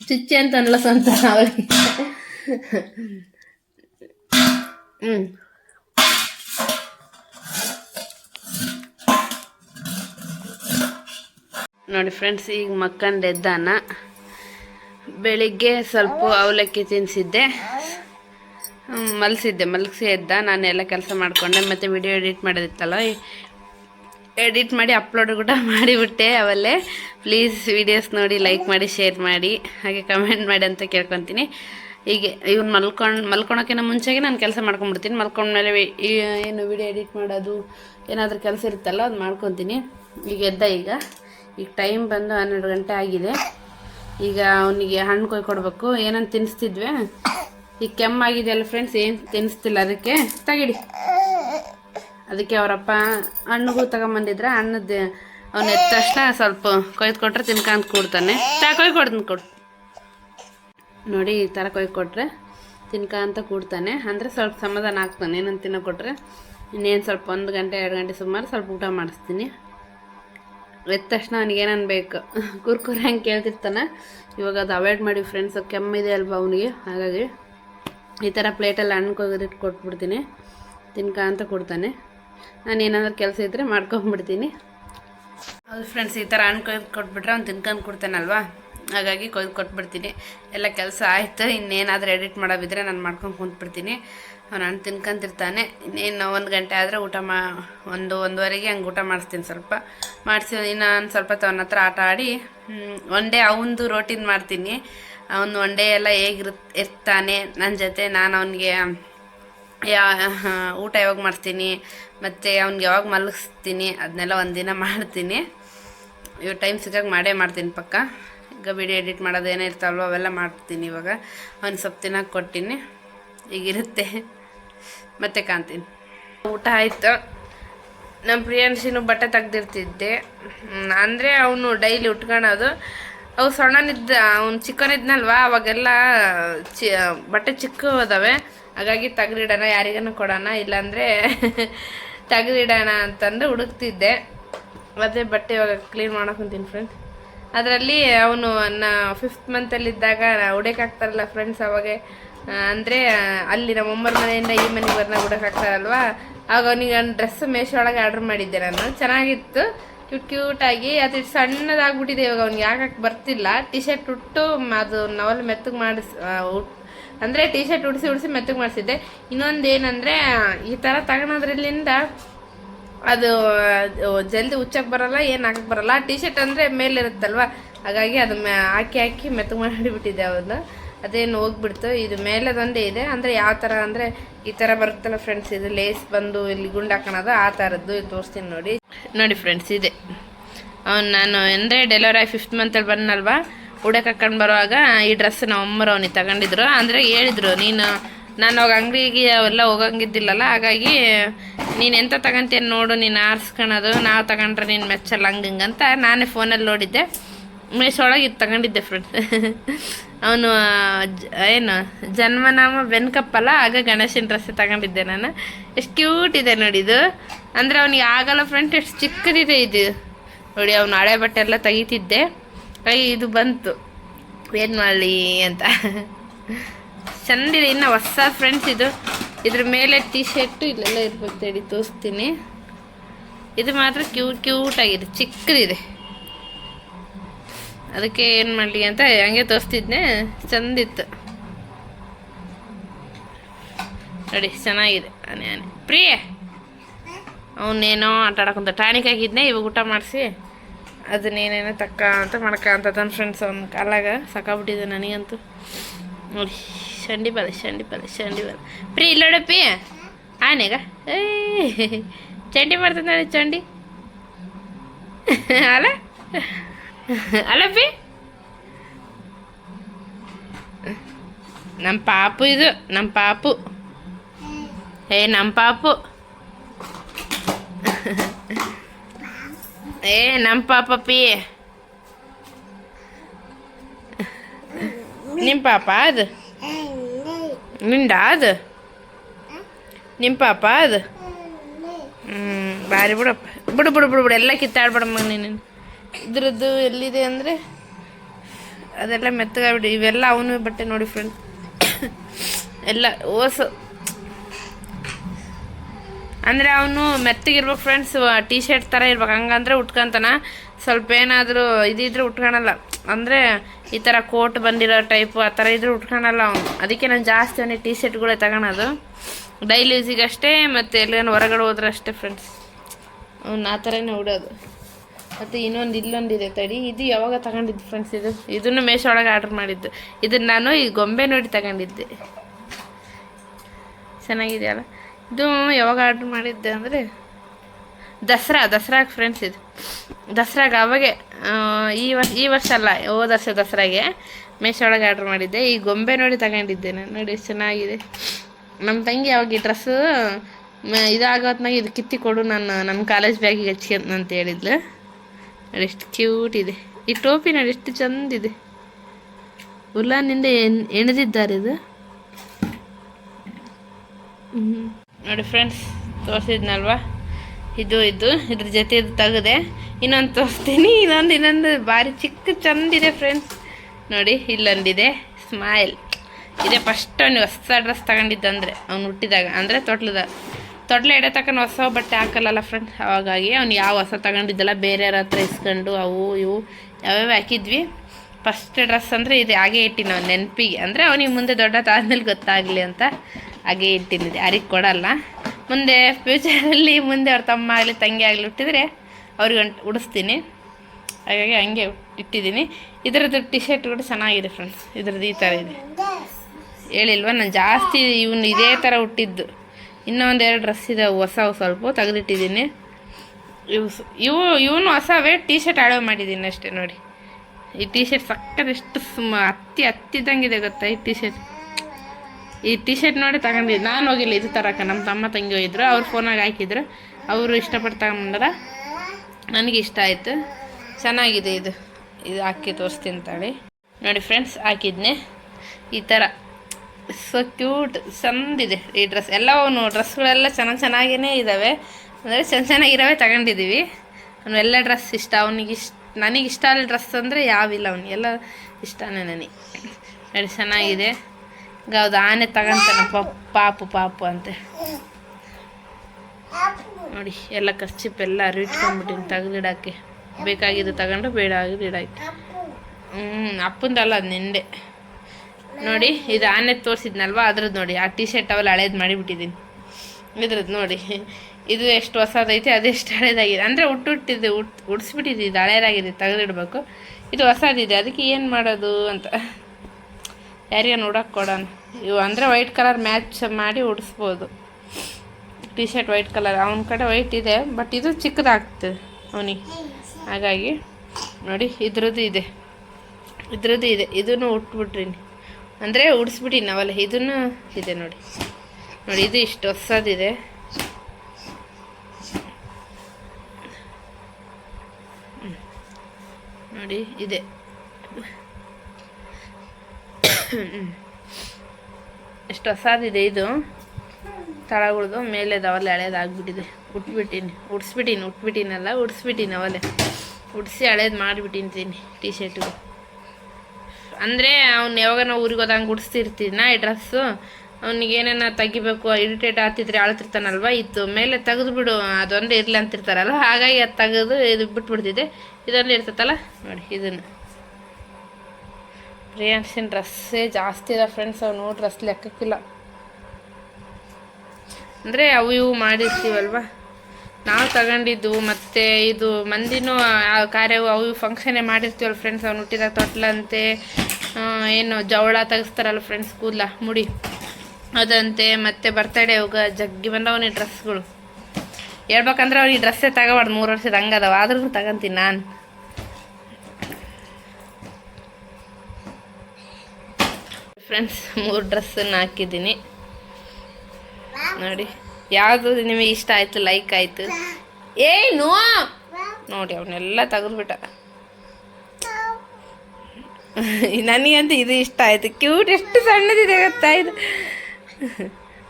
ಚಿಚ್ಚಿ ಅಂತ ಅನ್ಲ ಸ್ವಂತ ಅವಳಿಗೆ ಹ್ಞೂ ನೋಡಿ ಫ್ರೆಂಡ್ಸ್ ಈಗ ಮಕ್ಕಂಡು ಎದ್ದಾನ. ಬೆಳಿಗ್ಗೆ ಸ್ವಲ್ಪ ಅವಲಕ್ಕಿ ತಿನ್ನಿಸಿದ್ದೆ ಮಲಸಿದ್ದೆ. ಮಲಗಿಸಿ ಎದ್ದ ನಾನು ಎಲ್ಲ ಕೆಲಸ ಮಾಡಿಕೊಂಡೆ. ಮತ್ತು ವಿಡಿಯೋ ಎಡಿಟ್ ಮಾಡೋದಿತ್ತಲ್ಲ ಎಡಿಟ್ ಮಾಡಿ ಅಪ್ಲೋಡ್ ಕೂಡ ಮಾಡಿಬಿಟ್ಟೆ ಅವಲ್ಲೇ. ಪ್ಲೀಸ್ ವೀಡಿಯೋಸ್ ನೋಡಿ, ಲೈಕ್ ಮಾಡಿ, ಶೇರ್ ಮಾಡಿ. ಹಾಗೆ ಕಮೆಂಟ್ ಮಾಡಿ ಅಂತ ಕೇಳ್ಕೊತೀನಿ. ಹೀಗೆ, ಇವ್ನು ಮಲ್ಕೊಂಡು ಮಲ್ಕೊಳೋಕ್ಕಿಂತ ಮುಂಚೆಗೆ ನಾನು ಕೆಲಸ ಮಾಡ್ಕೊಂಡ್ಬಿಡ್ತೀನಿ. ಮಲ್ಕೊಂಡ್ಮೇಲೆ ಏನು ವಿಡಿಯೋ ಎಡಿಟ್ ಮಾಡೋದು, ಏನಾದರೂ ಕೆಲಸ ಇರುತ್ತಲ್ಲ, ಅದು ಮಾಡ್ಕೊತೀನಿ. ಈಗ ಎದ್ದ ಈಗ. ಈಗ ಟೈಮ್ ಬಂದು ಹನ್ನೆರಡು ಗಂಟೆ ಆಗಿದೆ. ಈಗ ಅವನಿಗೆ ಹಣ್ಣು ಕೊಯ್ ಕೊಡಬೇಕು. ಏನಂತ ತಿನ್ನಿಸ್ತಿದ್ವಿ ಈಗ ಕೆಮ್ಮಾಗಿದೆಯಲ್ಲ ಫ್ರೆಂಡ್ಸ್ ಏನು ತಿನ್ನಿಸ್ತಿಲ್ಲ ಅದಕ್ಕೆ? ತಗಿಡಿ. ಅದಕ್ಕೆ ಅವರಪ್ಪ ಹಣ್ಣುಗಳು ತಗೊಂಬಂದಿದ್ರೆ, ಹಣ್ಣದ ಅವ್ನು ಎದ್ದ ತಕ್ಷಣ ಸ್ವಲ್ಪ ಕೊಯ್ದು ಕೊಟ್ರೆ ತಿನ್ಕೊಂತ ಕೂಡ್ತಾನೆ. ತಾ, ಕೊಯ್ ಕೊಡ್ತೀನಿ ಕೊಡು. ನೋಡಿ, ಈ ಥರ ಕೊಯ್ ಕೊಟ್ರೆ ತಿನ್ಕಂತ ಕೂಡ್ತಾನೆ. ಅಂದರೆ ಸ್ವಲ್ಪ ಸಮಾಧಾನ ಆಗ್ತಾನೆ. ಏನಂತ ತಿನ್ನೋ ಕೊಟ್ರೆ ಇನ್ನೇನು ಸ್ವಲ್ಪ ಒಂದು ಗಂಟೆ, ಎರಡು ಗಂಟೆ ಸುಮಾರು ಸ್ವಲ್ಪ ಊಟ ಮಾಡಿಸ್ತೀನಿ. ಎದ್ದ ತಕ್ಷಣ ಅವ್ನಿಗೆ ಏನನ್ಬೇಕು ಕುರ್ಕುರೆ ಹಂಗೆ ಕೇಳ್ತಿರ್ತಾನೆ. ಇವಾಗ ಅದು ಅವಾಯ್ಡ್ ಮಾಡಿ ಫ್ರೆಂಡ್ಸ್ ಕೆಮ್ಮಿದೆ ಅಲ್ವಾ ಅವನಿಗೆ? ಹಾಗಾಗಿ ಈ ಥರ ಪ್ಲೇಟಲ್ಲಿ ಹಣ್ಣು ಕೊಟ್ಬಿಡ್ತೀನಿ. ತಿನ್ಕ ಅಂತ ಕೊಡ್ತಾನೆ. ನಾನು ಏನಾದರೂ ಕೆಲಸ ಇದ್ದರೆ ಮಾಡ್ಕೊಂಬಿಡ್ತೀನಿ. ಹೌದು ಫ್ರೆಂಡ್ಸ್ ಈ ಥರ ಹಣ್ಣು ಕೊಯ್ದು ಕೊಟ್ಬಿಟ್ರೆ ಅವ್ನು ತಿನ್ಕೊಂಡು ಕೊಡ್ತಾನಲ್ವಾ? ಹಾಗಾಗಿ ಕೊಯ್ದು ಕೊಟ್ಬಿಡ್ತೀನಿ. ಎಲ್ಲ ಕೆಲಸ ಆಯಿತು, ಇನ್ನೇನಾದರೂ ಎಡಿಟ್ ಮಾಡೋದಿದ್ರೆ ನಾನು ಮಾಡ್ಕೊಂಡು ಕುಂತ್ಬಿಡ್ತೀನಿ. ಅವ್ನು ಹಣ್ಣು ತಿನ್ಕೊಂತಿರ್ತಾನೆ. ಇನ್ನೇನು ಒಂದು ಗಂಟೆ ಆದರೆ ಊಟ ಮಾ, ಒಂದು ಒಂದುವರೆಗೆ ಹಂಗೆ ಊಟ ಮಾಡಿಸ್ತೀನಿ ಸ್ವಲ್ಪ. ಮಾಡಿಸಿ ಒಂದು ಸ್ವಲ್ಪ ಅವನ ಹತ್ರ ಆಟ ಆಡಿ ಒನ್ ಡೇ ಅವನದು ರೋಟಿನ ಮಾಡ್ತೀನಿ. ಅವನು ಒನ್ ಡೇ ಎಲ್ಲ ಹೇಗಿರುತ್, ಇರ್ತಾನೆ. ನನ್ನ ಜೊತೆ ನಾನು ಅವನಿಗೆ, ಯಾ ಊಟ ಯಾವಾಗ ಮಾಡ್ತೀನಿ ಮತ್ತು ಅವ್ನಿಗೆ ಯಾವಾಗ ಮಲಗಿಸ್ತೀನಿ ಅದನ್ನೆಲ್ಲ ಒಂದಿನ ಮಾಡ್ತೀನಿ. ಇವಾಗ ಟೈಮ್ ಸಿಕ್ಕಾಗ ಮಾಡೇ ಮಾಡ್ತೀನಿ ಪಕ್ಕ. ಈಗ ವಿಡಿಯೋ ಎಡಿಟ್ ಮಾಡೋದು ಏನೇ ಇರ್ತಾವಲ್ವ ಅವೆಲ್ಲ ಮಾಡ್ತೀನಿ ಇವಾಗ. ಅವ್ನು ಸ್ವಲ್ಪ ದಿನ ಕೊಟ್ಟಿನಿ ಈಗಿರುತ್ತೆ. ಮತ್ತೆ ಕಾಣ್ತೀನಿ ಊಟ ಆಯಿತು. ನಮ್ಮ ಪ್ರಿಯಾನ್ಸಿನೂ ಬಟ್ಟೆ ತೆಗ್ದಿರ್ತಿದ್ದೆ. ಅಂದರೆ ಅವನು ಡೈಲಿ ಉಟ್ಕೊಳೋದು. ಅವು ಸಣ್ಣನಿದ್ದ, ಅವ್ನು ಚಿಕ್ಕನಿದ್ನಲ್ವಾ, ಅವಾಗೆಲ್ಲ ಚಿ, ಬಟ್ಟೆ ಚಿಕ್ಕ ಅದಾವೆ ಹಾಗಾಗಿ ತೆಗ್ದಿಡೋಣ ಯಾರಿಗೂ ಕೊಡೋಣ, ಇಲ್ಲಾಂದರೆ ತೆಗ್ದಿಡೋಣ ಅಂತಂದು ಹುಡುಕ್ತಿದ್ದೆ. ಅದೇ ಬಟ್ಟೆ ಇವಾಗ ಕ್ಲೀನ್ ಮಾಡೋಕ್ಕಂತೀನಿ ಫ್ರೆಂಡ್ ಅದರಲ್ಲಿ ಅವನು ನಾ ಫಿಫ್ತ್ ಮಂತಲ್ಲಿದ್ದಾಗ ಉಡೋಕ್ಕಾಗ್ತಾರಲ್ಲ ಫ್ರೆಂಡ್ಸ್ ಅವಾಗ ಅಂದರೆ ಅಲ್ಲಿ ನಮ್ಮ ಅಮ್ಮರ ಮನೆಯಿಂದ ಈ ಮನೆಗೆ ಬರ್ನ ಉಡಕ್ಕಾಗ್ತಾರಲ್ವಾ ಆಗ ಅವನಿಗೆ ಡ್ರೆಸ್ ಒಳಗೆ ಆರ್ಡ್ರ್ ಮಾಡಿದ್ದೆ ನಾನು. ಚೆನ್ನಾಗಿತ್ತು. ಕ್ಯೂಟ್ ಕ್ಯೂಟಾಗಿ ಅದು ಸಣ್ಣದಾಗ್ಬಿಟ್ಟಿದೆ ಇವಾಗ. ಅವ್ನಿಗೆ ಯಾಕಕ್ಕೆ ಬರ್ತಿಲ್ಲ. ಟಿ ಶರ್ಟ್ ಉಟ್ಟು ಅದು ನವಲ್ ಮೆತ್ತಗೆ ಮಾಡಿಸ್ ಅಂದರೆ ಟಿ ಶರ್ಟ್ ಉಡಿಸಿ ಉಡಿಸಿ ಮೆತ್ತಗೆ ಮಾಡಿಸಿದ್ದೆ. ಇನ್ನೊಂದು ಏನಂದರೆ, ಈ ಥರ ತಗೊಳೋದ್ರಲ್ಲಿಂದ ಅದು ಜಲ್ದಿ ಉಚ್ಚಕ್ಕೆ ಬರಲ್ಲ, ಏನು ಹಾಕಕ್ಕೆ ಬರಲ್ಲ. ಟಿ ಶರ್ಟ್ ಅಂದರೆ ಮೇಲಿರುತ್ತಲ್ವ? ಹಾಗಾಗಿ ಅದು ಹಾಕಿ ಹಾಕಿ ಮೆತ್ತಗೆ ಮಾಡಿಬಿಟ್ಟಿದ್ದೆ ಅವನು. ಅದೇನು ಹೋಗ್ಬಿಡ್ತು? ಇದು ಮೇಲೆದೊಂದೇ ಇದೆ. ಅಂದರೆ ಯಾವ ಥರ ಅಂದರೆ ಈ ಥರ ಬರುತ್ತಲ್ಲ ಫ್ರೆಂಡ್ಸ್ ಇದು ಲೇಸ್ ಬಂದು ಇಲ್ಲಿ ಗುಂಡು ಹಾಕೋಣದು, ಆ ಥರದ್ದು ಇದು ತೋರಿಸ್ತೀನಿ ನೋಡಿ. ನೋಡಿ ಫ್ರೆಂಡ್ಸ್ ಇದೆ. ಅವ್ನು ನಾನು ಅಂದರೆ ಡೆಲಿವರಿ ಫಿಫ್ತ್ ಮಂತಲ್ಲಿ ಬಂದಲ್ವಾ ಉಡಕ್ಕೆ ಹಾಕೊಂಡು ಬರುವಾಗ ಈ ಡ್ರೆಸ್ ನಮ್ಮ ಅಮ್ಮರು ಅವ್ನಿಗೆ ತಗೊಂಡಿದ್ರು. ಅಂದರೆ ಹೇಳಿದ್ರು, ನೀನು ನಾನು ಅವಾಗ ಅಂಗಡಿಗೆ ಅವೆಲ್ಲ ಹೋಗಂಗಿದ್ದಿಲ್ಲಲ್ಲ, ಹಾಗಾಗಿ ನೀನು ಎಂತ ತಗೊಂತೀಯ ನೋಡು, ನೀನು ಆರಿಸ್ಕೊಳೋದು ನಾವು ತಗೊಂಡ್ರೆ ನೀನು ಮೆಚ್ಚಲ್ಲ, ಹಂಗೆ ಅಂತ ನಾನೇ ಫೋನಲ್ಲಿ ನೋಡಿದ್ದೆ. ಮೇಸೊಳಗೆ ಒಳಗೆ ಇದು ತಗೊಂಡಿದ್ದೆ ಫ್ರೆಂಡ್ ಅವನು ಏನು, ಜನ್ಮನಾಮ ಬೆನ್ಕಪ್ಪಲ್ಲ ಆಗ ಗಣೇಶನ ಡ್ರೆಸ್ ತಗೊಂಡಿದ್ದೆ ನಾನು. ಎಷ್ಟು ಕ್ಯೂಟ್ ಇದೆ ನೋಡಿ ಇದು. ಅಂದರೆ ಅವನಿಗೆ ಆಗಲ್ಲ ಫ್ರೆಂಡ್ ಎಷ್ಟು ಚಿಕ್ಕದಿದೆ ಇದು. ನೋಡಿ, ಅವನು ಹಳೆ ಬಟ್ಟೆ ಎಲ್ಲ ತೆಗಿತಿದ್ದೆ. ಕೈ ಇದು ಬಂತು. ಏನು ಮಾಡಲಿ ಅಂತ. ಚೆಂದಿದೆ, ಇನ್ನು ಹೊಸ ಫ್ರೆಂಡ್ಸ್ ಇದು. ಇದ್ರ ಮೇಲೆ ಟಿ ಶರ್ಟು ಇಲ್ಲೆಲ್ಲ ಇರ್ಬೇಕು ಹೇಳಿ ತೋರಿಸ್ತೀನಿ. ಇದು ಮಾತ್ರ ಕ್ಯೂ ಕ್ಯೂಟಾಗಿದೆ ಚಿಕ್ಕದಿದೆ. ಅದಕ್ಕೆ ಏನು ಮಾಡಲಿ ಅಂತ ಹಂಗೆ ತೋರಿಸ್ತಿದ್ನೆ. ಚಂದಿತ್ತು. ನೋಡಿ, ಚೆನ್ನಾಗಿದೆ. ಆನೆ ಆನೆ. ಪ್ರಿಯ! ಅವನೇನೋ ಆಟ ಆಡೋಕ್ಕಂತ ಟಾನಿಕ್ ಹಾಕಿದ್ನೆ, ಇವಾಗ ಊಟ ಮಾಡಿಸಿ. ಅದನ್ನೇನೇನೋ ತಕ್ಕ ಅಂತ ಮಾಡ್ಕ ಅಂತ ತನ್ನ ಫ್ರೆಂಡ್ಸ್ ಅವ್ನ ಕಾಲಾಗ ಸಾಕಾಗ್ಬಿಟ್ಟಿದೆ ನನಗಂತೂ. ನೋಡಿ, ಶಂಡಿ ಬಲ ಶಂಡಿ ಬಲ, ಶಂಡಿ ಬಲೆ. ಪ್ರೀ ಪಿ ಆನೆಗ. ಏಯ್! ಚಂಡಿ ಮಾಡ್ತಾನೆ ಚಂಡಿ. ಅಲ್ಲ? ಅಲ್ಲಪ್ಪಿ ನಮ್ಮ ಪಾಪು ಇದು ನಮ್ಮ ಪಾಪು. ಏ ನಮ್ಮ ಪಾಪು. ಏ ನಮ್ಮ ಪಾಪ ಪಿ. ನಿಮ್ಮ ಪಾಪ ಅದು? ನಿಂದ ಅದು? ನಿಮ್ಮ ಪಾಪ ಅದು? ಹ್ಞೂ ಬಾರಿ ಬಿಡಪ್ಪ. ಬಿಡು ಬಿಡು ಬಿಡು ಬಿಡು. ಎಲ್ಲ ಕಿತ್ತಾಡ್ಬಿಡಮ್ಮ ನೀನು. ಇದ್ರದ್ದು ಎಲ್ಲಿದೆ ಅಂದರೆ? ಅದೆಲ್ಲ ಮೆತ್ತಗಾಗ್ಬಿಡಿ. ಇವೆಲ್ಲ ಅವನು ಬಟ್ಟೆ ನೋಡಿ ಫ್ರೆಂಡ್ ಎಲ್ಲ ಓಸು ಅಂದರೆ ಅವನು ಮೆತ್ತಗಿರ್ಬೇಕು ಫ್ರೆಂಡ್ಸ್ ಟೀ ಶರ್ಟ್ ಥರ ಇರ್ಬೇಕು. ಹಂಗಂದ್ರೆ ಉಟ್ಕೊಂತಾನ. ಸ್ವಲ್ಪ ಏನಾದರೂ ಇದಿದ್ರೆ ಉಟ್ಕೊಳಲ್ಲ ಅಂದರೆ ಈ ಥರ ಕೋಟ್ ಬಂದಿರೋ ಟೈಪು ಆ ಥರ ಇದ್ರೆ ಉಟ್ಕೊಳಲ್ಲ ಅವನು. ಅದಕ್ಕೆ ನಾನು ಜಾಸ್ತಿ ಅವನಿಗೆ ಟೀ ಶರ್ಟ್ಗಳೇ ತಗೊಳೋದು. ಡೈಲಿ ಯೂಸಿಗಷ್ಟೇ ಮತ್ತು ಎಲ್ಲಿಗೇನು ಹೊರಗಡೆ ಹೋದ್ರೆ ಅಷ್ಟೇ ಫ್ರೆಂಡ್ಸ್ ಅವ್ನು ಆ ಥರನೇ ಉಡೋದು. ಮತ್ತು ಇನ್ನೊಂದು ಇಲ್ಲೊಂದಿದೆ ತಡಿ. ಇದು ಯಾವಾಗ ತಗೊಂಡಿದ್ದು ಫ್ರೆಂಡ್ಸ್ ಇದು? ಇದನ್ನು ಮೇಶೋ ಒಳಗೆ ಆರ್ಡ್ರ್ ಮಾಡಿದ್ದು. ಇದನ್ನು ನಾನು ಈ ಗೊಂಬೆ ನೋಡಿ ತಗೊಂಡಿದ್ದೆ. ಚೆನ್ನಾಗಿದೆಯಲ್ಲ? ಇದು ಯಾವಾಗ ಆರ್ಡ್ರ್ ಮಾಡಿದ್ದೆ ಅಂದರೆ? ದಸರಾ, ದಸರಾಗೆ ಫ್ರೆಂಡ್ಸ್ ಇದು. ದಸರಾಗೆ ಅವಾಗೆ ಈ ವರ್ಷ ಈ ವರ್ಷ ಅಲ್ಲ, ಹೋದ ವರ್ಷ ದಸರಾಗೆ ಮೇಶೋ ಒಳಗೆ ಆರ್ಡ್ರ್ ಮಾಡಿದ್ದೆ. ಈ ಗೊಂಬೆ ನೋಡಿ ತಗೊಂಡಿದ್ದೆ ನಾನು. ನೋಡಿ ಚೆನ್ನಾಗಿದೆ. ನಮ್ಮ ತಂಗಿ ಅವಾಗ ಈ ಡ್ರೆಸ್ಸು ಇದಾಗೋತ್ನಾಗ ಇದು ಕಿತ್ತಿ ಕೊಡು ನಾನು ನನ್ನ ಕಾಲೇಜ್ ಬ್ಯಾಗಿಗೆ ಹಚ್ಕೊಂತ ಅಂತ ಹೇಳಿದ್ಲು. ಎಷ್ಟು ಕ್ಯೂಟ್ ಇದೆ ಈ ಟೋಪಿ ನೋಡಿ ಎಷ್ಟು ಚಂದಿದೆ. ಉಲಾನಿಂದ ಎಣ್, ಎಣೆದಿದ್ದಾರೆ ಇದು. ನೋಡಿ ಫ್ರೆಂಡ್ಸ್, ತೋರಿಸಿದ್ನಲ್ವಾ? ಇದು ಇದು, ಇದ್ರ ಜೊತೆ ಇದು ತೆಗೆದೆ. ಇನ್ನೊಂದು ತೋರಿಸ್ತೀನಿ, ಇನ್ನೊಂದು ಇನ್ನೊಂದು ಭಾರಿ ಚಿಕ್ಕ ಚಂದಿದೆ ಫ್ರೆಂಡ್ಸ್. ನೋಡಿ, ಇಲ್ಲೊಂದಿದೆ ಸ್ಮೈಲ್ ಇದೇ ಫಸ್ಟ್ ಅವ್ನು ಹೊಸ ಡ್ರೆಸ್ ತಗೊಂಡಿದ್ದಂದ್ರೆ, ಅವ್ನು ಹುಟ್ಟಿದಾಗ, ಅಂದರೆ ತೊಟ್ಲದಾಗ ತೊಟ್ಲ ಎಡೆ ತಕೊಂಡು ಹೊಸ ಬಟ್ಟೆ ಹಾಕಲ್ಲಲ್ಲ ಫ್ರೆಂಡ್ಸ್ ಅವಾಗಾಗಿ ಅವ್ನು ಯಾವ ಹೊಸ ತಗೊಂಡಿದ್ದಲ್ಲ ಬೇರೆಯವ್ರ ಹತ್ರ ಇಸ್ಕೊಂಡು ಅವು ಇವು ಯಾವ್ಯಾವ ಹಾಕಿದ್ವಿ. ಫಸ್ಟ್ ಡ್ರೆಸ್ ಅಂದರೆ ಇದು ಹಾಗೆ ಇಟ್ಟಿನಿ ಅವ್ನು ನೆನಪಿಗೆ. ಅಂದರೆ ಅವನಿಗೆ ಮುಂದೆ ದೊಡ್ಡದಾದ್ಮೇಲೆ ಗೊತ್ತಾಗಲಿ ಅಂತ ಹಾಗೆ ಇಟ್ಟಿನಿದೆ ಯಾರಿಗೆ ಕೊಡಲ್ಲ. ಮುಂದೆ ಫ್ಯೂಚರಲ್ಲಿ ಮುಂದೆ ಅವ್ರ ತಮ್ಮ ಆಗಲಿ, ತಂಗಿ ಆಗಲಿ ಹುಟ್ಟಿದರೆ ಅವ್ರಿಗೆ ಉಡಿಸ್ತೀನಿ. ಹಾಗಾಗಿ ಹಂಗೆ ಇಟ್ಟಿದ್ದೀನಿ ಇದರದ್ದು ಟಿ ಶರ್ಟ್ ಕೂಡ ಚೆನ್ನಾಗಿದೆ ಫ್ರೆಂಡ್ಸ್ ಇದ್ರದ್ದು ಈ ಥರ ಇದೆ. ಹೇಳಿಲ್ವ? ನಾನು ಜಾಸ್ತಿ ಇವನು ಇದೇ ಥರ ಹುಟ್ಟಿದ್ದು. ಇನ್ನೂ ಎರಡು ಡ್ರೆಸ್ ಇದಾವೆ ಹೊಸವು ಸ್ವಲ್ಪ ತೆಗೆದಿಟ್ಟಿದ್ದೀನಿ. ಇವು ಇವು, ಇವನು ಹೊಸವೇ ಟಿ ಶರ್ಟ್ ಆಡೋ ಮಾಡಿದ್ದೀನಿ ಅಷ್ಟೇ ನೋಡಿ. ಈ ಟಿ ಶರ್ಟ್ ಸಕ್ಕರೆ ಎಷ್ಟು ಸುಮ್ಮ ಹತ್ತಿ ಹತ್ತಿದಂಗಿದೆ ಗೊತ್ತಾ ಈ ಟಿ ಶರ್ಟ್ ಈ ಟಿ ಶರ್ಟ್ ನೋಡಿ ತಗೊಂಡಿದ್ದು ನಾನು ಹೋಗಿಲ್ಲ, ಇದು ತರಕ. ನಮ್ಮ ತಮ್ಮ ತಂಗಿ ಹೋಗಿದ್ರು, ಅವ್ರು ಫೋನಾಗ ಹಾಕಿದ್ರು. ಅವರು ಇಷ್ಟಪಟ್ಟು ತಗೊಂಬಂದಾರ. ನನಗೆ ಇಷ್ಟ ಆಯಿತು. ಚೆನ್ನಾಗಿದೆ ಇದು. ಇದು ಹಾಕಿ ತೋರಿಸ್ತೀನಿ ತಾಳಿ. ನೋಡಿ ಫ್ರೆಂಡ್ಸ್ ಹಾಕಿದ್ನೆ. ಈ ಥರ ಸೊ ಕ್ಯೂಟ್ ಚಂದಿದೆ ಈ ಡ್ರೆಸ್ ಎಲ್ಲ ಅವನು ಡ್ರೆಸ್ಗಳೆಲ್ಲ ಚೆನ್ನಾಗಿ ಚೆನ್ನಾಗೇ ಇದ್ದಾವೆ ಅಂದರೆ ಚೆನ್ನ ಚೆನ್ನಾಗಿರೋವೆ ತಗೊಂಡಿದ್ದೀವಿ ಅವನು ಎಲ್ಲ ಡ್ರೆಸ್ ಇಷ್ಟ. ಅವನಿಗೆ ಇಷ್ಟ ನನಗೆ ಇಷ್ಟ ಆಗೋ ಡ್ರೆಸ್ ಅಂದರೆ ಯಾವಿಲ್ಲ ಅವ್ನಿಗೆ. ಎಲ್ಲ ಇಷ್ಟನೇ ನನಗೆ. ನೋಡಿ, ಚೆನ್ನಾಗಿದೆ. ಈಗ ಆನೆ ತಗೊಂತಾನೆ. ಪಾಪ, ಪಾಪು ಅಂತೆ. ನೋಡಿ, ಎಲ್ಲ ಖರ್ಚಿಪ್ ಎಲ್ಲ ಅರಿಟ್ಕೊಂಡ್ಬಿಟ್ಟಿನಿ ತೆಗೆದಿಡೋಕ್ಕೆ. ಬೇಕಾಗಿದ್ದು ತಗೊಂಡು ಬೇಡ ಆಗಿದ್ದು ಇಡಕ್ಕೆ ಹ್ಞೂ ಅಪ್ಪಂದಲ್ಲ, ಅದು ನಿಂದೆ. ನೋಡಿ, ಇದು ಆನೆ ತೋರಿಸಿದ್ನಲ್ವ? ಅದ್ರದ್ದು ನೋಡಿ, ಆ ಟಿ ಶರ್ಟ್ ಅವೆಲ್ಲ ಹಳೇದು ಮಾಡಿಬಿಟ್ಟಿದ್ದೀನಿ ಇದ್ರದ್ದು ನೋಡಿ, ಇದು ಎಷ್ಟು ಹೊಸದೈತೆ ಅದೆಷ್ಟು ಹಳೇದಾಗಿದೆ. ಅಂದರೆ ಹುಟ್ಟುಟ್ಟಿದ್ದು ಉಟ್ ಉಡ್ಸ್ಬಿಟ್ಟಿದ್ದು, ಇದು ಹಳೇದಾಗಿದೆ, ತೆಗೆದಿಡ್ಬೇಕು. ಇದು ಹೊಸದಿದೆ, ಅದಕ್ಕೆ ಏನು ಮಾಡೋದು ಅಂತ. ಯಾರಿಗ ನೋಡೋಕೆ ಕೊಡೋಣ? ಇವು ಅಂದರೆ ವೈಟ್ ಕಲರ್ ಮ್ಯಾಚ್ ಮಾಡಿ ಉಡಿಸ್ಬೋದು. ಟಿ ಶರ್ಟ್ ವೈಟ್ ಕಲರ್, ಅವನ ಕಡೆ ವೈಟ್ ಇದೆ, ಬಟ್ ಇದು ಚಿಕ್ಕದಾಗ್ತದೆ ಅವನಿಗೆ. ಹಾಗಾಗಿ ನೋಡಿ, ಇದ್ರದ್ದು ಇದೆ. ಇದ್ರದ್ದು ಇದೆ, ಇದನ್ನು ಉಟ್ಬಿಟ್ರಿನಿ ಅಂದರೆ ಉಡಿಸ್ಬಿಡಿ ನಾವಲ್ಲ. ಇದನ್ನು ಇದೆ ನೋಡಿ. ನೋಡಿ, ಇದು ಇಷ್ಟು ಹೊಸದಿದೆ. ನೋಡಿ, ಇದೆ. ಎಷ್ಟು ಹೊಸದಿದೆ ಇದು. ತಳಗಳ್ದು ಮೇಲೆ ಅವಲ್ಲ ಹಳೇದಾಗ್ಬಿಟ್ಟಿದೆ ಉಟ್ಬಿಟ್ಟಿನಿ. ಉಡ್ಸ್ಬಿಟ್ಟಿನಿ, ಉಟ್ಬಿಟ್ಟಿನಲ್ಲ, ಉಡ್ಸ್ಬಿಟ್ಟಿನಿ ಅವಲೆ ಉಡ್ಸಿ ಹಳೇದು ಮಾಡಿಬಿಟ್ಟಿನಿ ಟಿ ಶರ್ಟು ಅಂದರೆ ಅವ್ನು ಯಾವಾಗ ನಾವು ಊರಿಗೆ ಹೋದಂಗೆ ಗುಡಿಸ್ತಿರ್ತೀನ ಈ ಡ್ರೆಸ್ಸು ಅವ್ನಿಗೆ ಏನೇನ ತೆಗಿಬೇಕು ಇರಿಟೇಟ್ ಆಗ್ತಿದ್ರೆ ಆಳ್ತಿರ್ತಾನಲ್ವ ಇತ್ತು. ಮೇಲೆ ತೆಗೆದು ಬಿಡು, ಅದೊಂದೇ ಇರಲಿ ಅಂತಿರ್ತಾರಲ್ಲ ಹಾಗಾಗಿ ಅದು ತೆಗೆದು ಇದು ಬಿಟ್ಬಿಡ್ತಿದ್ದೆ. ಇದೊಂದು ಇರ್ತೈತಲ್ಲ? ನೋಡಿ, ಇದನ್ನು. ಪ್ರಿಯಾಂಶನ್ ಡ್ರೆಸ್ಸೇ ಜಾಸ್ತಿ ಇದೆ ಫ್ರೆಂಡ್ಸ್ ಅವ್ನು ಡ್ರೆಸ್ ಲೆಕ್ಕಕ್ಕಿಲ್ಲ. ಅಂದರೆ ಅವು ಇವು ಮಾಡಿರ್ತೀವಲ್ವ? ನಾವು ತಗೊಂಡಿದ್ದು ಮತ್ತೆ ಇದು ಮಂದಿನೂ ಆ ಕಾರ್ಯವು ಅವು ಫಂಕ್ಷನ್ ಮಾಡಿರ್ತೀವಲ್ಲ ಫ್ರೆಂಡ್ಸ್ ಅವ್ನು ಹುಟ್ಟಿದಾಗ ತೊಟ್ಲಂತೆ ಏನು ಜವಳ ತೆಗಿಸ್ತಾರಲ್ಲ ಫ್ರೆಂಡ್ಸ್ ಕೂದಲ, ಮುಡಿ. ಅದಂತೆ ಮತ್ತೆ ಬರ್ತಡೇ ಅವಾಗ ಜಗ್ಗಿ ಬಂದವನಿ ಡ್ರೆಸ್ಗಳು ಹೇಳ್ಬೇಕಂದ್ರೆ ಅವ್ನಿಗೆ ಡ್ರೆಸ್ಸೇ ತಗೋಬಾರ್ದು, ಮೂರು ವರ್ಷದ ಹಂಗದವ, ಆದ್ರೂ ತಗೊಂತೀನಿ ನಾನು. ಫ್ರೆಂಡ್ಸ್ ಮೂರು ಡ್ರೆಸ್ಸನ್ನು ಹಾಕಿದ್ದೀನಿ. ನೋಡಿ. ಯಾವುದು ನಿಮಗೆ ಇಷ್ಟ ಆಯ್ತು ಲೈಕ್ ಆಯ್ತು? ಏನು ನೋಡಿ ಅವನ್ನೆಲ್ಲ ತೆಗೆದ್ಬಿಟ್ಟ. ನನಗಂತೂ ಇದು ಇಷ್ಟ ಆಯ್ತು. ಕ್ಯೂಟ್ ಎಷ್ಟು ಸಣ್ಣದಿದೆ ಗೊತ್ತಾ ಇದು?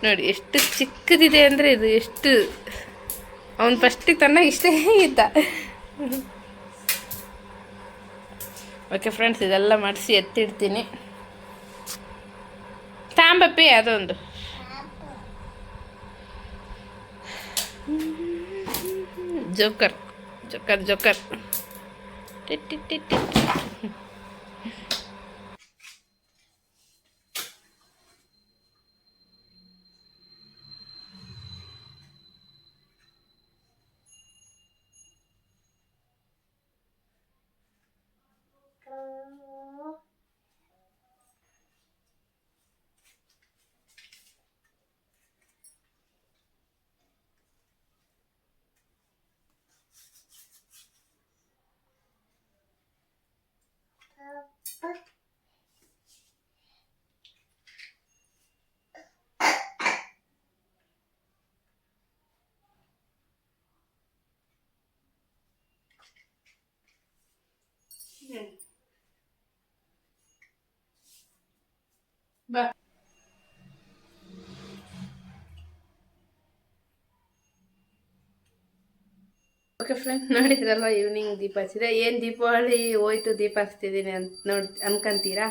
ನೋಡಿ, ಎಷ್ಟು ಚಿಕ್ಕದಿದೆ ಅಂದರೆ ಇದು ಎಷ್ಟು ಅವನು ಫಸ್ಟಿಗೆ ತನ್ನ ಇಷ್ಟೇ ಇದ್ದ. ಓಕೆ ಫ್ರೆಂಡ್ಸ್ ಇದೆಲ್ಲ ಮಾಡಿಸಿ ಎತ್ತಿಡ್ತೀನಿ. ತಾಂಬಪ್ಪಿ, ಅದೊಂದು. Joker joker joker. టిట్ టిట్ టిట్ ಬಾ ಓಕೆ ಫ್ರೆಂಡ್ ನೋಡಿದ್ರಲ್ಲ ಈವ್ನಿಂಗ್ ದೀಪ ಹಚ್ಚಿದೆ ಏನು ದೀಪಾವಳಿ ಹೋಯ್ತು? ದೀಪ ಹಚ್ತಿದ್ದೀನಿ ಅಂತ ನೋಡಿ, ಅನ್ಕೊಂತೀರಾ?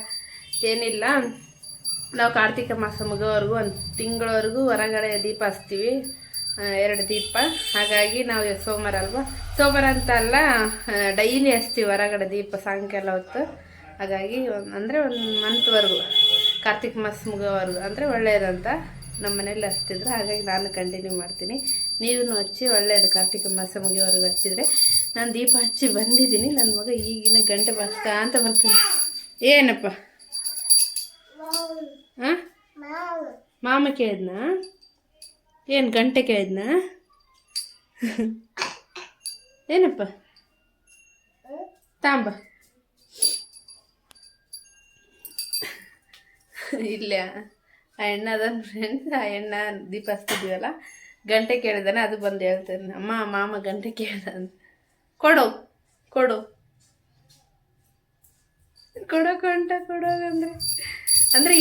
ಏನಿಲ್ಲ. ನಾವು ಕಾರ್ತಿಕ ಮಾಸ ಮುಗೋವರೆಗೂ ಒಂದು ತಿಂಗಳವರೆಗೂ ಹೊರಗಡೆ ದೀಪ ಹಚ್ತೀವಿ. ಎರಡು ದೀಪ. ಹಾಗಾಗಿ ನಾವು ಸೋಮವಾರ ಅಲ್ವಾ? ಸೋಮವಾರ ಅಂತ ಅಲ್ಲ ಡೈಲಿ ಹಚ್ತೀವಿ ಹೊರಗಡೆ ದೀಪ ಸಾಯಂಕಾಲ ಹೊತ್ತು. ಹಾಗಾಗಿ ಒಂದು ಅಂದರೆ ಒಂದು ಮಂತ್ವರೆಗೂ ಕಾರ್ತಿಕ ಮಾಸ ಮುಗೋವರೆಗೂ ಅಂದರೆ ಒಳ್ಳೆಯದಂತ ನಮ್ಮ ಮನೇಲಿ ಹಚ್ತಿದ್ರು. ಹಾಗಾಗಿ ನಾನು ಕಂಟಿನ್ಯೂ ಮಾಡ್ತೀನಿ. ನೀವು ಹಚ್ಚಿ ಒಳ್ಳೆಯದು ಕಾರ್ತಿಕ ಮಾಸ ಮುಗಿಯೋವರೆಗೂ ಹಚ್ಚಿದ್ರೆ. ನಾನು ದೀಪ ಹಚ್ಚಿ ಬಂದಿದ್ದೀನಿ. ನನ್ನ ಮಗ ಈಗಿನ ಗಂಟೆ ಬರ್ತಾ ಅಂತ ಬರ್ತೀನಿ. ಏನಪ್ಪ? ಹಾಂ ಮಾಮ ಕೇಳಿದ್ನಾ? ಏನು ಗಂಟೆ ಕೇಳಿದ್ನ? ಏನಪ್ಪ? ತಾಂಬ. ಇಲ್ಲ, ಆ ಹೆಣ್ಣ ಅದನ್ನ ಫ್ರೆಂಡ್ಸ್ ಆ ಹೆಣ್ಣ ದೀಪ ಹಚ್ತಿದ್ವಲ್ಲ, ಗಂಟೆ ಕೇಳಿದಾನೆ, ಅದು ಬಂದು ಹೇಳ್ತೇನೆ ಅಮ್ಮ, ಮಾಮ ಗಂಟೆ ಕೇಳ್ದ ಕೊಡು ಕೊಡು. ಕೊಡೋ ಗಂಟ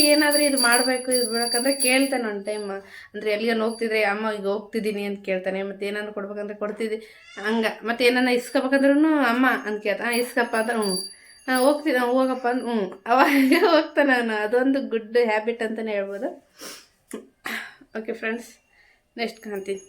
ಏನಾದರೂ ಇದು ಮಾಡಬೇಕು, ಇದು ಬಿಡಬೇಕಂದ್ರೆ ಕೇಳ್ತಾನೆ ಒಂದು ಟೈಮ್ ಅಂದರೆ ಎಲ್ಲಿಗೆ ಹೋಗ್ತಿದ್ರೆ, ಅಮ್ಮ, ಈಗ ಹೋಗ್ತಿದ್ದೀನಿ ಅಂತ ಕೇಳ್ತಾನೆ. ಮತ್ತು ಏನಾದ್ರು ಕೊಡ್ಬೇಕಂದ್ರೆ ಕೊಡ್ತಿದ್ದೆ. ಹಂಗೆ. ಮತ್ತು ಏನಾನ ಇಸ್ಕೋಬೇಕಂದ್ರೂ ಅಮ್ಮ ಅಂತ ಕೇಳ್ತ ಹಾಂ ಇಸ್ಕಪ್ಪ ಅಂದ್ರೆ ಹ್ಞೂ ಹಾಂ ಹೋಗ್ತೀನಿ ಹೋಗಪ್ಪ ಅಂದ್ರೆ ಹ್ಞೂ ಅವಾಗ ಹೋಗ್ತಾನೆ ಅವನು ಅದೊಂದು ಗುಡ್ ಹ್ಯಾಬಿಟ್ ಅಂತಲೇ ಹೇಳ್ಬೋದು. Okay friends next ಕಾಣ್ತೀನಿ